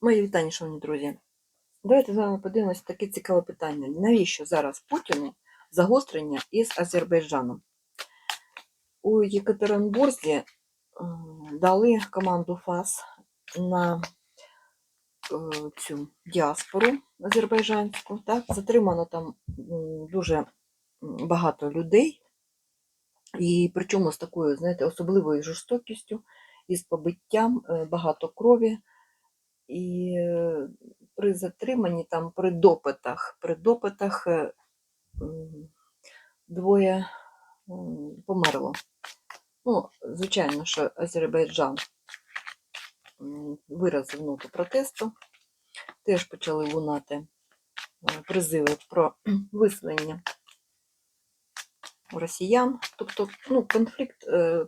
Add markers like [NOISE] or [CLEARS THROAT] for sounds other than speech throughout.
Мої вітання, шановні друзі. Давайте з вами подивимося таке цікаве питання. Навіщо зараз Путіну загострення із Азербайджаном? У Єкатеринбурзі е, дали команду ФАС на е, цю діаспору азербайджанську. Так? Затримано там дуже багато людей, і причому з такою, знаєте, особливою жорстокістю, із побиттям, е, багато крові. І е, при затриманні, там, при допитах, при допитах е, двоє померло. Ну, звичайно, що Азербайджан виразив ноту протесту, теж почали лунати е, призиви про [CLEARS THROAT] виселення росіян. Тобто ну, конфлікт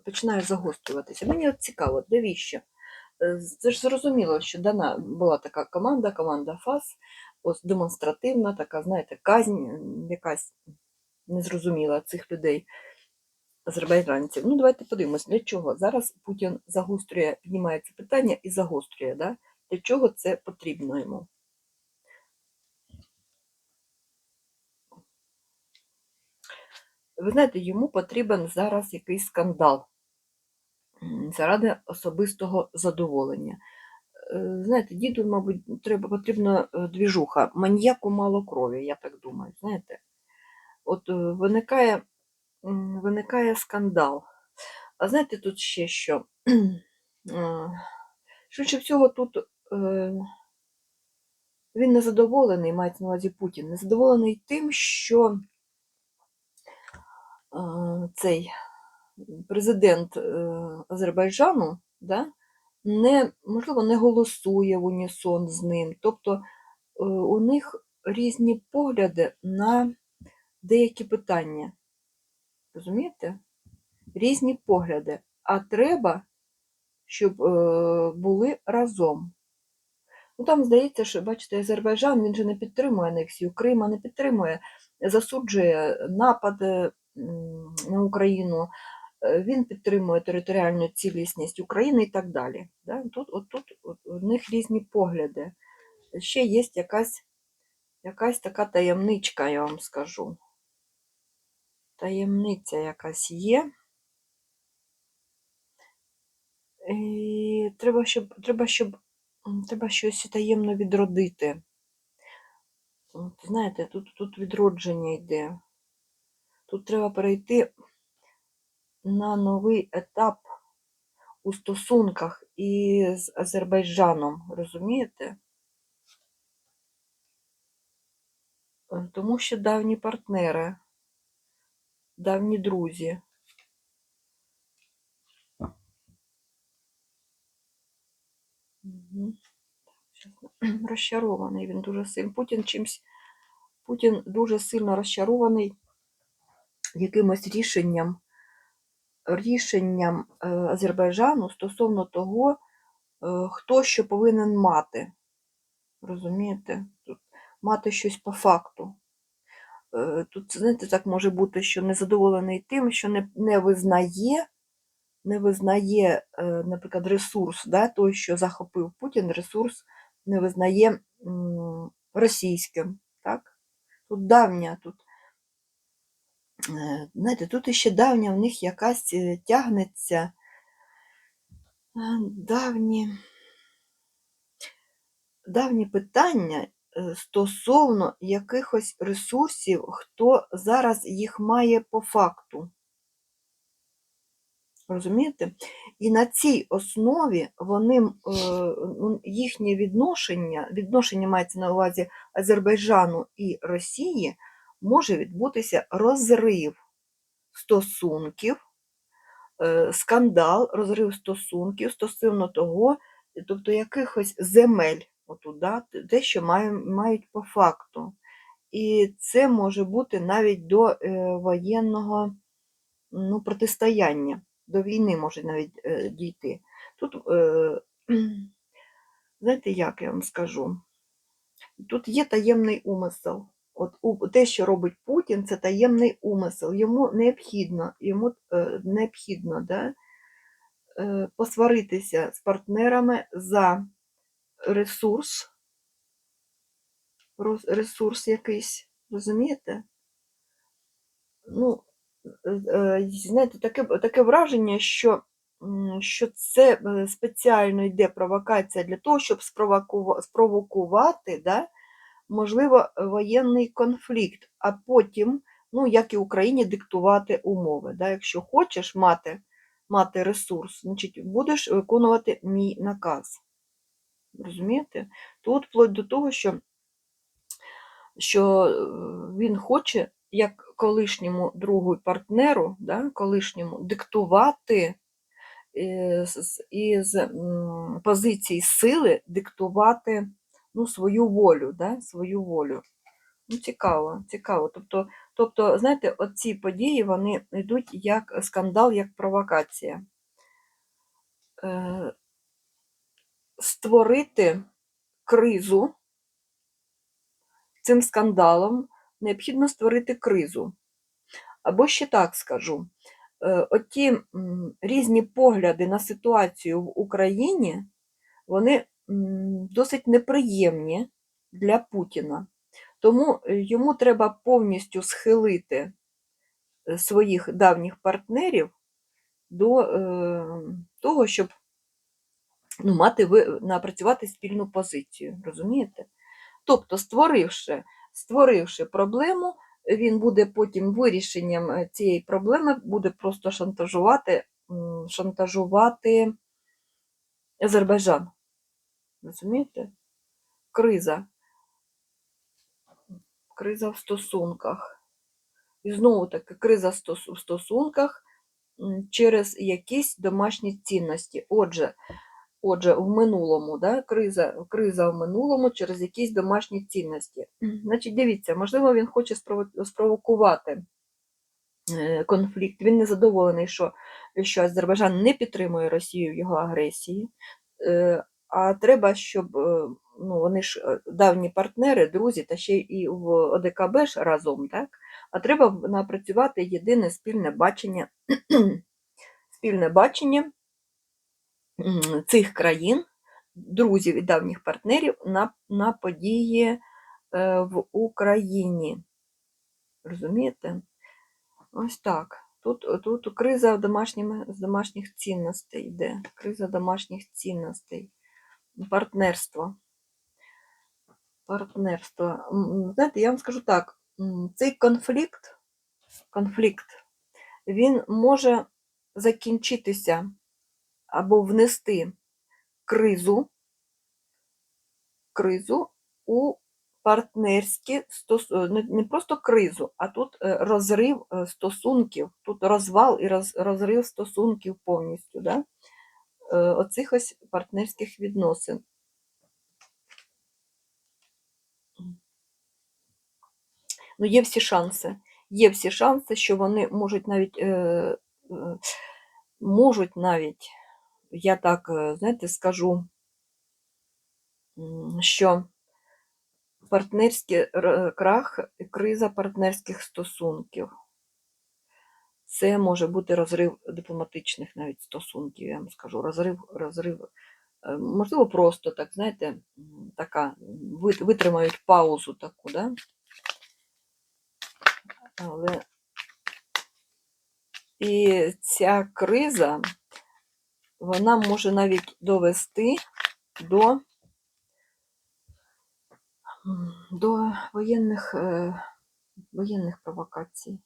починає загострюватися. Мені от цікаво, навіщо? Це ж зрозуміло, що дана була така команда, команда ФАС, ось демонстративна, така, знаєте, казнь якась незрозуміла цих людей, азербайджанців. Ну, давайте подивимось, для чого зараз Путін загострює, піднімає це питання і загострює, да? для чого це потрібно йому. Ви знаєте, йому потрібен зараз якийсь скандал заради особистого задоволення. Е, Знаєте, діду, мабуть, треба потрібна е, двіжуха. Маньяку мало крові, я так думаю. Знаєте, от е, виникає, виникає скандал. А знаєте, тут ще що? [CLEARS THROAT] Швидше всього, тут він незадоволений, мається на увазі Путін, незадоволений тим, що цей президент е, Азербайджану да, не, можливо, не голосує в унісон з ним. Тобто е, у них різні погляди на деякі питання. Розумієте? Різні погляди. А треба, щоб е, були разом. Ну, там здається, що, бачите, Азербайджан він же не підтримує анексію Крима, не підтримує, засуджує напад е, на Україну, він підтримує територіальну цілісність України і так далі. Да? Тут, от тут от, у них різні погляди. Ще є якась, якась така таємничка, я вам скажу. Таємниця якась є. І треба, щоб, треба, щоб треба щось таємно відродити. От, знаєте, тут, тут відродження йде. Тут треба перейти на новий етап у стосунках із Азербайджаном, розумієте? Е, Тому що давні партнери, давні друзі. [CLEARS THROAT] Розчарований він дуже сильно. Путін чимсь, Путін дуже сильно розчарований якимось рішенням, рішенням е, Азербайджану стосовно того, е, хто що повинен мати. Розумієте? Тут мати щось по факту. Е, Тут, знаєте, так може бути, що незадоволений тим, що не, не визнає, не визнає, наприклад, ресурс, да, той, що захопив Путін, ресурс не визнає російським. Так? Тут давня, тут, знаєте, тут іще давня в них якась е, тягнеться е, давні, давні питання е, стосовно якихось ресурсів, хто зараз їх має по факту. Розумієте? І на цій основі вони, е, ну, їхнє відношення, відношення мається на увазі Азербайджану і Росії, може відбутися розрив стосунків, е, скандал, розрив стосунків стосовно того, тобто якихось земель, отут, да, те, що мають по факту. І це може бути навіть до е, воєнного ну, протистояння, до війни може навіть е, дійти. Тут, [CLEARS THROAT] знаєте, як я вам скажу? Тут є таємний умисел. От у, те, що робить Путін, це таємний умисел. Йому необхідно, йому е, необхідно да, е, посваритися з партнерами за ресурс, ресурс якийсь, розумієте? Ну, е, е, знаєте, таке, таке враження, що, що це е, спеціально йде провокація для того, щоб спровокува- спровокувати, да, можливо, воєнний конфлікт, а потім, ну, як і Україні, диктувати умови. Да? Якщо хочеш мати, мати ресурс, значить, будеш виконувати мій наказ. Розумієте? Тут вплоть до того, що, що е, він хоче, як колишньому другу партнеру, да, колишньому, диктувати е, із м, позиції сили диктувати ну, свою волю, да, свою волю. Ну, цікаво, цікаво. Тобто, тобто, знаєте, оці події вони йдуть як скандал, як провокація. Е, створити кризу цим скандалом необхідно створити кризу. Або ще так скажу: е, оті різні погляди на ситуацію в Україні, вони досить неприємні для Путіна. Тому е, йому треба повністю схилити е, своїх давніх партнерів до е, того, щоб ну, мати напрацювати спільну позицію. Розумієте? Тобто, створивши, створивши проблему, він буде потім вирішенням цієї проблеми буде просто шантажувати, шантажувати Азербайджан. Розумієте? Криза. Криза в стосунках. І знову таки криза в стосунках через якісь домашні цінності. Отже, отже, в минулому, да, криза, криза в минулому через якісь домашні цінності. Значить, дивіться, можливо, він хоче спровокувати е, конфлікт. Він не задоволений, що, що Азербайджан не підтримує Росію в його агресії. А треба, щоб е, ну, вони ж е, давні партнери, друзі, та ще і в ОДКБ ж разом, так? А треба напрацювати єдине спільне бачення, [CLEARS THROAT] спільне бачення цих країн, друзів і давніх партнерів на, на події е, в Україні. Розумієте? Ось так. Тут, тут криза домашніми, з домашніх цінностей йде. Криза домашніх цінностей. Партнерство. Партнерство. Знаєте, я вам скажу так: цей конфлікт, конфлікт, він може закінчитися або внести кризу, кризу у партнерські стосунки, не, не просто кризу, а тут е, розрив е, стосунків, тут розвал і роз, розрив стосунків повністю, да? Е, оцих ось партнерських відносин. Ну, є всі шанси. Є всі шанси, що вони можуть навіть, е, е, можуть навіть, я так, знаєте, скажу, що партнерський крах, криза партнерських стосунків. Це може бути розрив дипломатичних навіть стосунків, я вам скажу. Розрив, розрив, е, можливо, просто так, знаєте, така, витримають паузу таку, да? Але і ця криза, вона може навіть довести до, до воєнних, е, воєнних провокацій.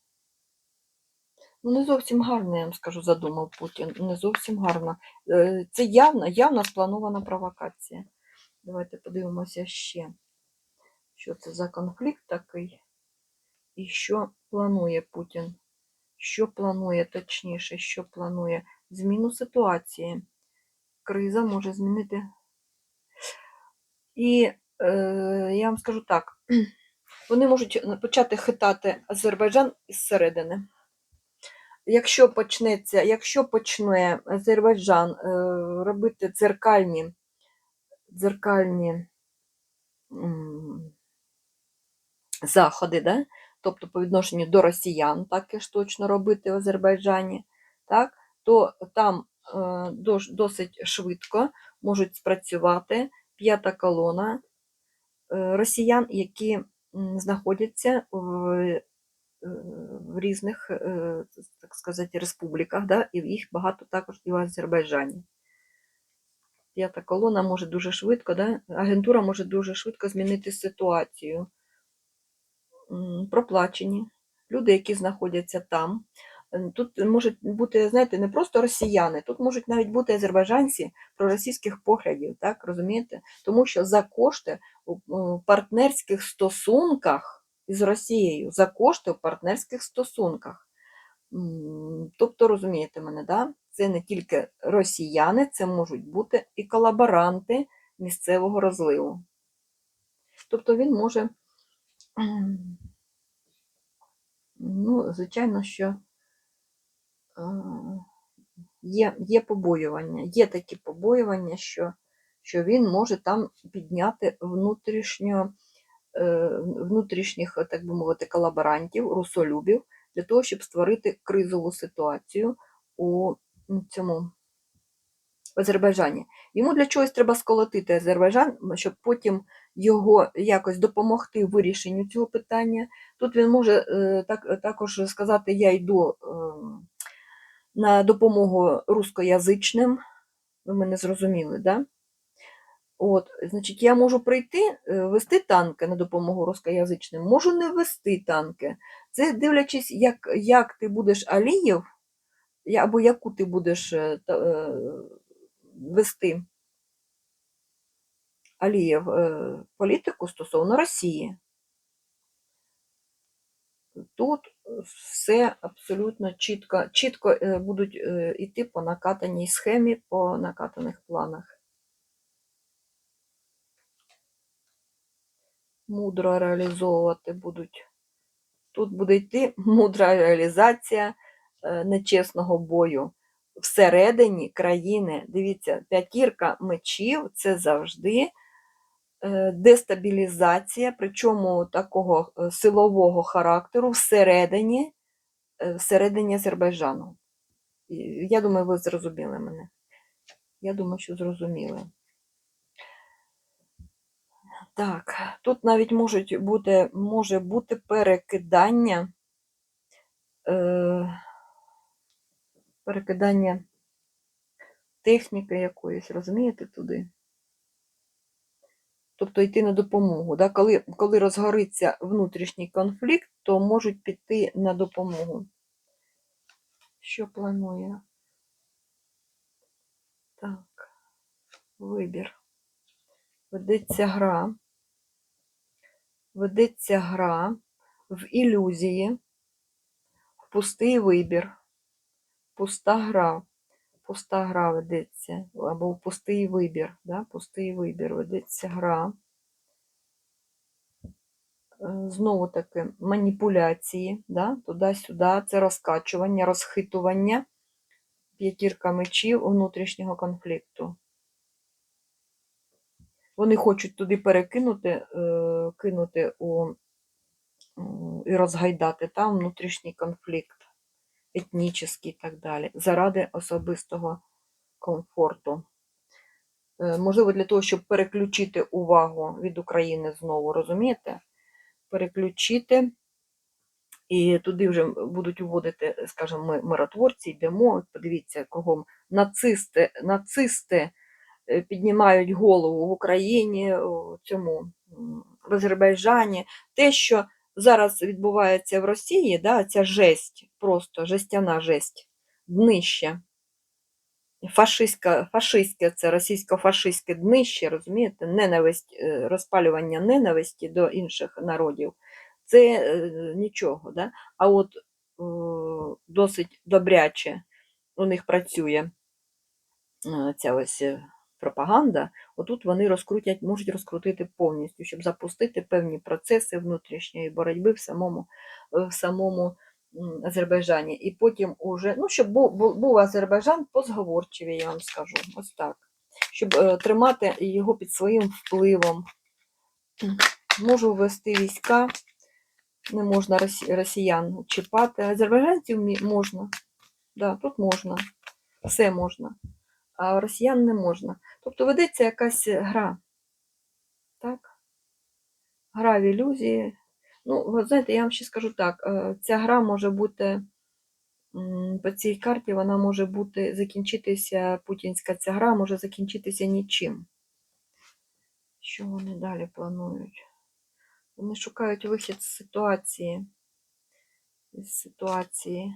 Ну, не зовсім гарно, я вам скажу, задумав Путін. Не зовсім гарно. Е, Це явна, явна спланована провокація. Давайте подивимося ще, що це за конфлікт такий, і що планує Путін. Що планує точніше, що планує зміну ситуації. Криза може змінити. І е, я вам скажу так: [CLEARS THROAT] вони можуть почати хитати Азербайджан із середини. Якщо почнеться, якщо почне Азербайджан е, робити дзеркальні, дзеркальні заходи, да? тобто по відношенню до росіян, так ж точно робити в Азербайджані, так? то там е, досить швидко можуть спрацювати п'ята колона е, росіян, які знаходяться в, в різних, е, так сказати, республіках, да? і їх багато також і в Азербайджані. П'ята колона може дуже швидко, да? агентура може дуже швидко змінити ситуацію. Проплачені люди, які знаходяться там. Е, Тут можуть бути, знаєте, не просто росіяни, тут можуть навіть бути азербайджанці проросійських поглядів, так розумієте? Тому що за кошти у партнерських стосунках із Росією, за кошти у партнерських стосунках. Тобто, розумієте мене, да? це не тільки росіяни, це можуть бути і колаборанти місцевого розливу. Тобто він може, ну, звичайно, що е, є, є побоювання, є такі побоювання, що, що він може там підняти внутрішньо, внутрішніх, так би мовити, колаборантів, русолюбів, для того, щоб створити кризову ситуацію у цьому в Азербайджані. Йому для чогось треба сколотити Азербайджан, щоб потім його якось допомогти в вирішенню цього питання. Тут він може е, так, також сказати: я йду е, на допомогу рускоязичним. Ви мене зрозуміли, да? От, значить, я можу прийти, е, вести танки на допомогу рускоязичним, можу не вести танки. Це дивлячись, як, як ти будеш Алієв, або яку ти будеш е, та- е, вести Алієв політику стосовно Росії. Тут все абсолютно чітко, чітко будуть йти по накатаній схемі, по накатаних планах. Мудро реалізовувати будуть. Тут буде йти [LAUGHS] мудра реалізація е, нечесного бою. Всередині країни, дивіться, п'ятірка мечів це завжди е, дестабілізація, причому такого е, силового характеру всередині, всередині Азербайджану. Я думаю, ви зрозуміли мене. Я думаю, що зрозуміли. Так, тут навіть можуть бути, може бути перекидання, е, перекидання техніки якоїсь, розумієте, туди? Тобто йти на допомогу. Да? Коли, коли розгориться внутрішній конфлікт, то можуть піти на допомогу. Що планує? Так, вибір. Ведеться гра. Ведеться гра в ілюзії, в пустий вибір. Пуста гра. Пуста гра ведеться, або в пустий вибір. Да? Пустий вибір ведеться гра. Е, Знову таки маніпуляції, да? туди-сюди, це розкачування, розхитування п'ятірка мечів внутрішнього конфлікту. Вони хочуть туди перекинути, е, кинути у, і розгайдати там внутрішній конфлікт, етнічний і так далі, заради особистого комфорту. Е, Можливо, для того, щоб переключити увагу від України знову, розумієте? Переключити, і туди вже будуть вводити, скажімо, ми миротворці, йдемо, подивіться, кругом нацисти, нацисти піднімають голову в Україні, у цьому в Азербайджані. Те, що зараз відбувається в Росії, да, ця жесть, просто жестяна жесть, днище. Фашистська, фашистське, це російсько-фашистське днище, розумієте, ненависть, е, розпалювання ненависті до інших народів, це е, нічого. Да? А от е, досить добряче у них працює е, ця ось е, пропаганда, отут вони розкрутять, можуть розкрутити повністю, щоб запустити певні процеси внутрішньої боротьби в самому, е, в самому Азербайджані. І потім уже, ну, щоб був, був, Азербайджан позговорчивий, я вам скажу, ось так. Щоб е, тримати його під своїм впливом. Можу ввести війська, не можна росіян чіпати. Азербайджанців можна. Да, тут можна. Все можна. А росіян не можна. Тобто ведеться якась гра. Гра в ілюзії. Ну, ви знаєте, я вам ще скажу так: е, ця гра може бути по цій карті, вона може бути закінчитися, путінська ця гра може закінчитися нічим. Що вони далі планують? Вони шукають вихід з ситуації. Із ситуації.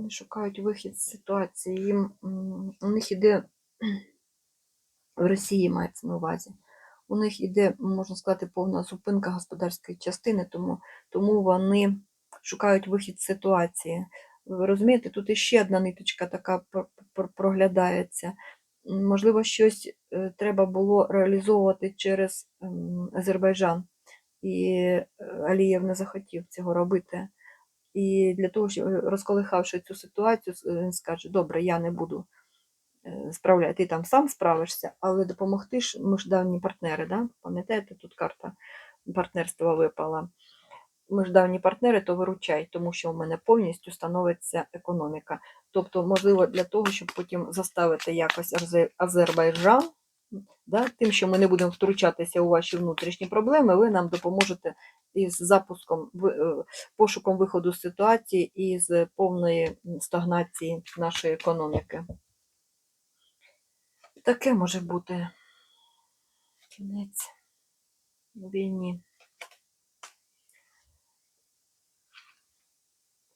Вони шукають вихід з ситуації. Їм, у них іде в Росії мається на увазі. У них іде, можна сказати, повна зупинка господарської частини, тому, тому вони шукають вихід з ситуації. Ви розумієте, тут іще одна ниточка така пр- пр- проглядається. Можливо, щось е, треба було реалізовувати через Азербайджан, і е, Алієв не захотів цього робити. І для того, щоб е, розколихавши цю ситуацію, він скаже: Добре, я не буду е, справляти, ти там сам справишся, але допомогти ж, ми ж давні партнери, да? пам'ятаєте, тут карта партнерства випала. Ми ж давні партнери, то виручай, тому що у мене повністю становиться економіка. Тобто, можливо, для того, щоб потім заставити якось Азербайджан, да, тим, що ми не будемо втручатися у ваші внутрішні проблеми, ви нам допоможете із запуском, е, пошуком виходу з ситуації і з повної стагнації нашої економіки. Таке може бути кінець війні.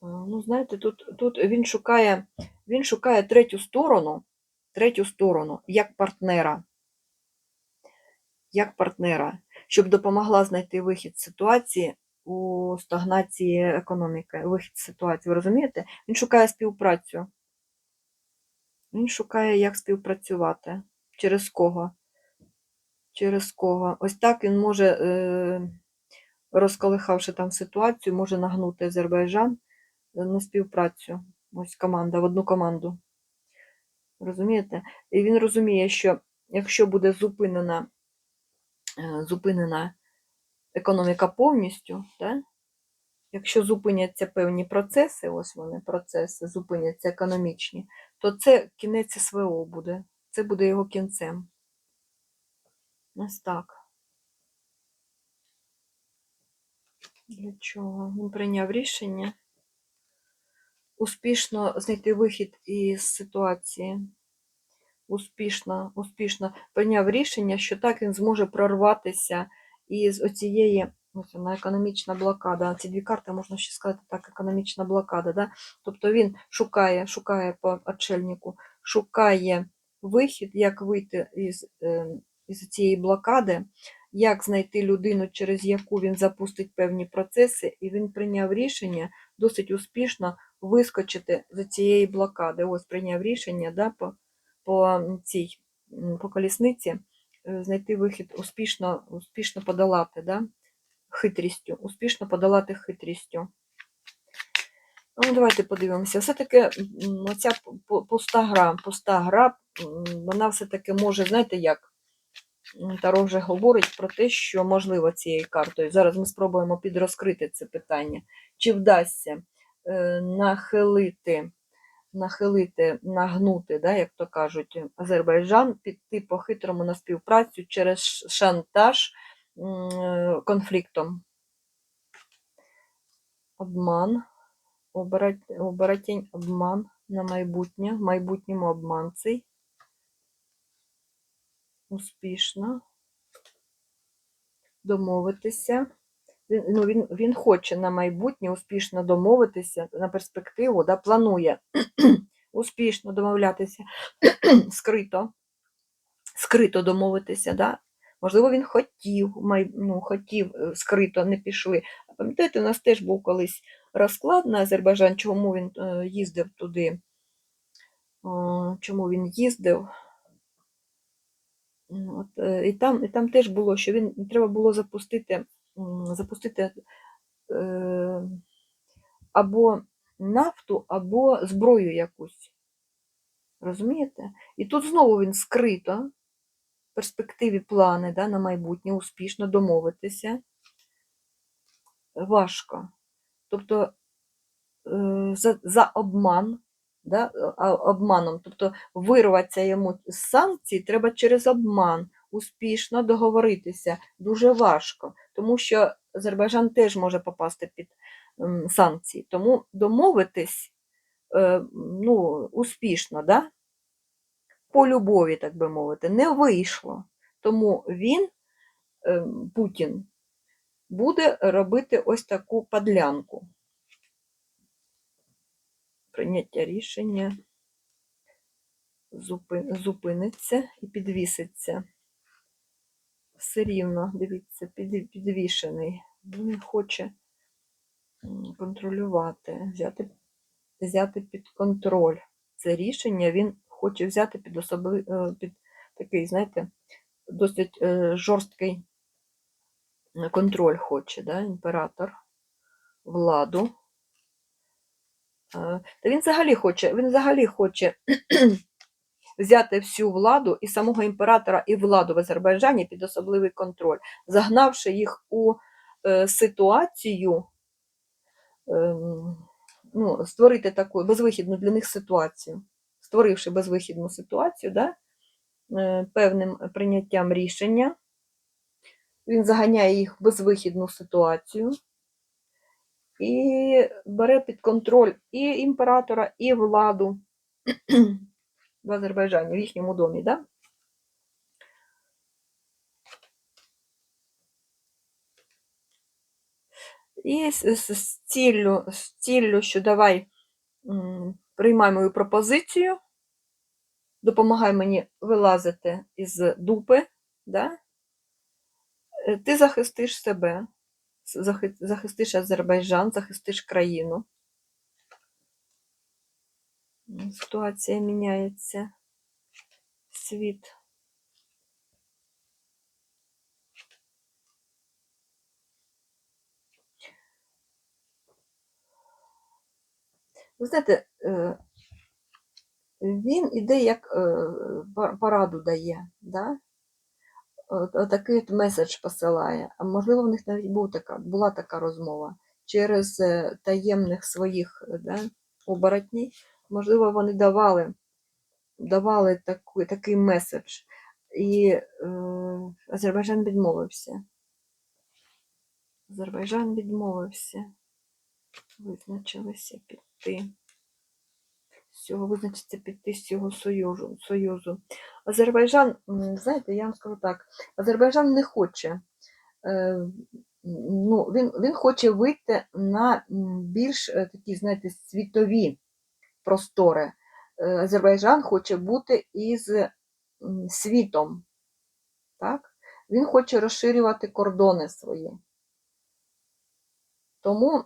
Ну, знаєте, тут, тут він шукає, він шукає третю сторону, третю сторону, як партнера. Як партнера, щоб допомогла знайти вихід з ситуації у стагнації економіки, вихід з ситуації. Ви розумієте? Він шукає співпрацю. Він шукає, як співпрацювати. Через кого? Через кого? Ось так він може, е, розколихавши там ситуацію, може нагнути Азербайджан на співпрацю. Ось команда, в одну команду. Розумієте? І він розуміє, що якщо буде зупинена, е, зупинена економіка повністю, да? якщо зупиняться певні процеси, ось вони процеси, зупиняться економічні, то це кінець СВО буде. Це буде його кінцем. Ось так. Для чого? Він прийняв рішення успішно знайти вихід із ситуації. Успішно, успішно прийняв рішення, що так він зможе прорватися із оцієї, ось вона економічна блокада. Ці дві карти можна ще сказати так, економічна блокада. Да? Тобто він шукає, шукає по отшельнику, шукає вихід, як вийти із, е, із цієї блокади, як знайти людину, через яку він запустить певні процеси, і він прийняв рішення досить успішно вискочити з цієї блокади. Ось прийняв рішення да, по, по цій по колісниці е, знайти вихід, успішно, успішно подолати, да, хитрістю, успішно подолати хитрістю. Ну, давайте подивимося. Все-таки оця пуста гра, пуста гра, вона все-таки може, знаєте як? Таро вже говорить про те, що можливо цією картою. Зараз ми спробуємо підрозкрити це питання. Чи вдасться е, нахилити, нахилити, нагнути, да, як то кажуть, Азербайджан, піти по-хитрому на співпрацю через шантаж конфліктом. Обман, оборот- оборотень, обман на майбутнє, в майбутньому обман цей. Успішно. Домовитися. Він, ну, він, він хоче на майбутнє успішно домовитися, на перспективу, да, планує [CLEARS THROAT] успішно домовлятися, [CLEARS THROAT] скрито, скрито домовитися. Да? Можливо, він хотів, май, ну, хотів е, скрито, не пішли. А Пам'ятаєте, у нас теж був колись розклад на Азербайджан, чому він е, їздив туди, чому він їздив. От, е, і, там, і там теж було, що він треба було запустити, запустити е, або нафту, або зброю якусь. Розумієте? І тут знову він скрито, в перспективі плани да, на майбутнє, успішно домовитися. Важко. Тобто е, за, за обман да, обманом. Тобто вирватися йому з санкцій треба через обман, успішно договоритися. Дуже важко, тому що Азербайджан теж може попасти під санкції. Тому домовитись е, ну, успішно, да? по любові, так би мовити, не вийшло. Тому він, е, Путін, буде робити ось таку подлянку. Прийняття рішення зупиниться і підвіситься. Все рівно, дивіться, підвішений. Він хоче контролювати, взяти, взяти під контроль. Це рішення він хоче взяти під особи, е, під такий, знаєте, досить е, жорсткий контроль хоче, да, імператор, владу. Е, Та він взагалі хоче, він взагалі хоче взяти всю владу і самого імператора, і владу в Азербайджані під особливий контроль, загнавши їх у е, ситуацію, ем, ну, створити таку безвихідну для них ситуацію, створивши безвихідну ситуацію, да, е, певним прийняттям рішення, він заганяє їх в безвихідну ситуацію і бере під контроль і імператора, і владу в Азербайджані, в їхньому домі. Да? І з, ціллю, з ціллю, що давай приймай мою пропозицію, допомагай мені вилазити із дупи, да? Е, ти захистиш себе, захи- захистиш Азербайджан, захистиш країну. Ситуація міняється. Світ. Ви знаєте, е, він іде як е, пораду дає, да? Отакий от меседж посилає. А можливо, в них навіть був така, була така розмова через е, таємних своїх да, оборотній. Можливо, вони давали, давали таку, такий меседж. І е, Азербайджан відмовився. Азербайджан відмовився. Визначилися піти. З цього визначиться піти з цього союзу. союзу. Азербайджан, знаєте, я вам скажу так, Азербайджан не хоче. е, Ну, він, він хоче вийти на більш е, такі, знаєте, світові простори. Е, Азербайджан хоче бути із світом. Так? Він хоче розширювати кордони свої. Тому,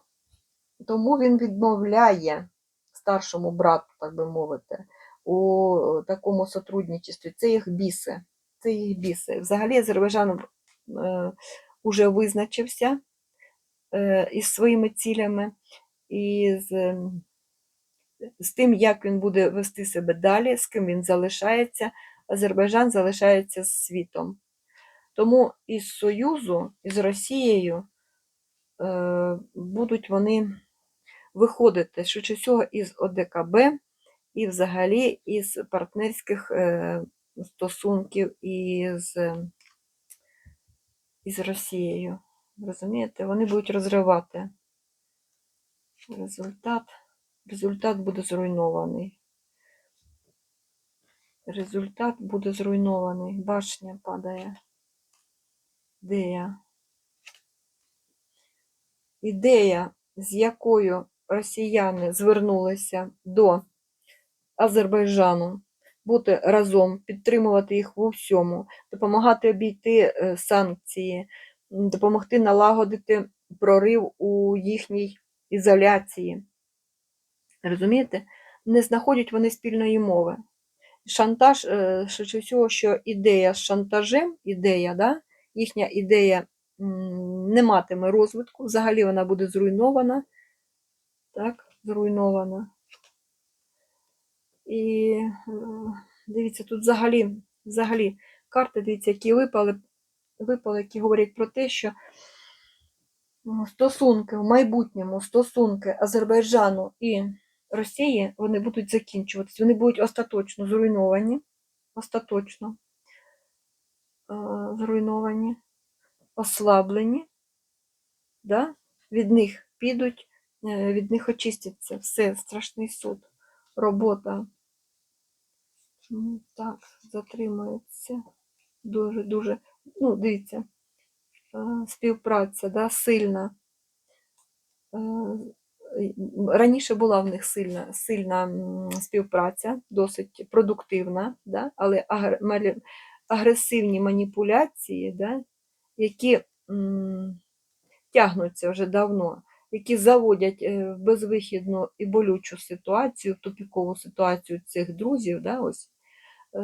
тому він відмовляє старшому брату, так би мовити, у такому сотрудничестві. Це їх біси. Це їх біси. Взагалі Азербайджан е, визначився е, із своїми цілями і з, тим, як він буде вести себе далі, з ким він залишається. Азербайджан залишається з світом. Тому із Союзу, із Росією е, будуть вони виходити швидше всього із ОДКБ і взагалі із партнерських е, стосунків із, із Росією. Розумієте? Вони будуть розривати. Результат, результат буде зруйнований. Результат буде зруйнований. Башня падає. Де я? Ідея, з якою росіяни звернулися до Азербайджану, бути разом, підтримувати їх у всьому, допомагати обійти е, санкції, допомогти налагодити прорив у їхній ізоляції. Розумієте? Не знаходять вони спільної мови. Шантаж, швидше всього, що ідея з шантажем, ідея, да? їхня ідея не матиме розвитку, взагалі вона буде зруйнована. Так, зруйнована. І е, дивіться, тут взагалі, взагалі карти, дивіться, які випали, випали, які говорять про те, що стосунки в майбутньому, стосунки Азербайджану і Росії вони будуть закінчуватися, вони будуть остаточно зруйновані, остаточно е, зруйновані, ослаблені, да? від них підуть, е, від них очистяться. Все, страшний суд, робота. Так, затримується. Дуже, дуже. Ну, дивіться, е, співпраця, да, сильна. Раніше була в них сильна, сильна співпраця, досить продуктивна, да? але агресивні маніпуляції, да? які м, тягнуться вже давно, які заводять е, в безвихідну і болючу ситуацію, в тупікову ситуацію цих друзів, да? ось, е,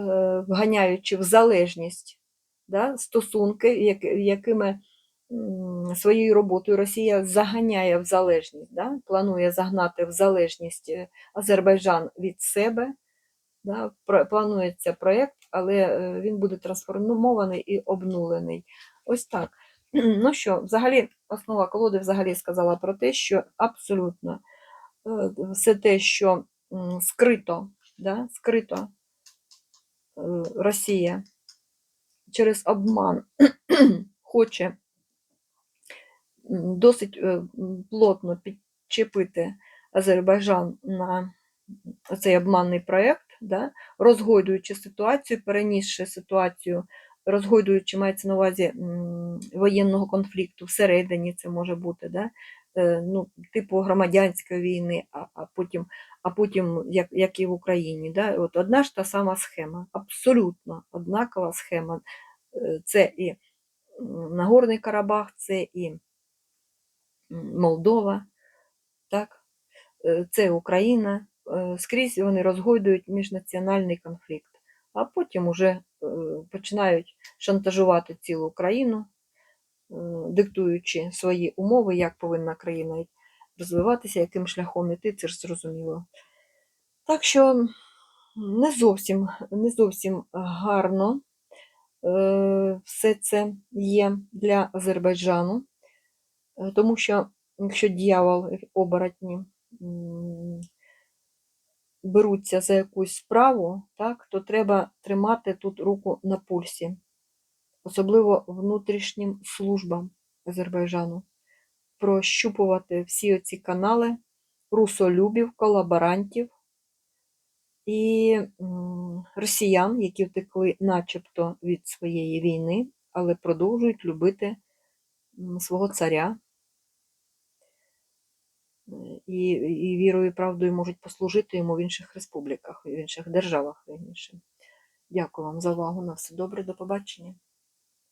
вганяючи в залежність да? стосунки, як- якими своєю роботою Росія заганяє в залежність, да? планує загнати в залежність е, Азербайджан від себе. Да? Планується проєкт, але е, він буде трансформований і обнулений. Ось так. [CLEARS THROAT] Ну що, взагалі, основа колоди взагалі сказала про те, що абсолютно е, все те, що скрито, да? скрито Росія через обман [CLEARS THROAT] хоче досить е, плотно підчепити Азербайджан на цей обманний проєкт, да, розгойдуючи ситуацію, перенісши ситуацію, розгойдуючи, мається на увазі воєнного конфлікту всередині, це може бути, да, е, ну, типу громадянської війни, а, а потім, а потім як, як і в Україні. Да, от одна ж та сама схема, абсолютно однакова схема. Е, Це і Нагорний Карабах, це і Молдова, так? Е, це Україна. Е, Скрізь вони розгойдують міжнаціональний конфлікт, а потім уже е, починають шантажувати цілу країну, е, диктуючи свої умови, як повинна країна розвиватися, яким шляхом іти, це ж зрозуміло. Так що не зовсім, не зовсім гарно все це є для Азербайджану, тому що якщо дьявол і оборотні беруться за якусь справу, так, то треба тримати тут руку на пульсі, особливо внутрішнім службам Азербайджану, прощупувати всі оці канали русолюбів, колаборантів і росіян, які втекли начебто від своєї війни, але продовжують любити свого царя. І, і вірою і правдою можуть послужити йому в інших республіках, в інших державах, вірніше. Дякую вам за увагу. На все добре, до побачення.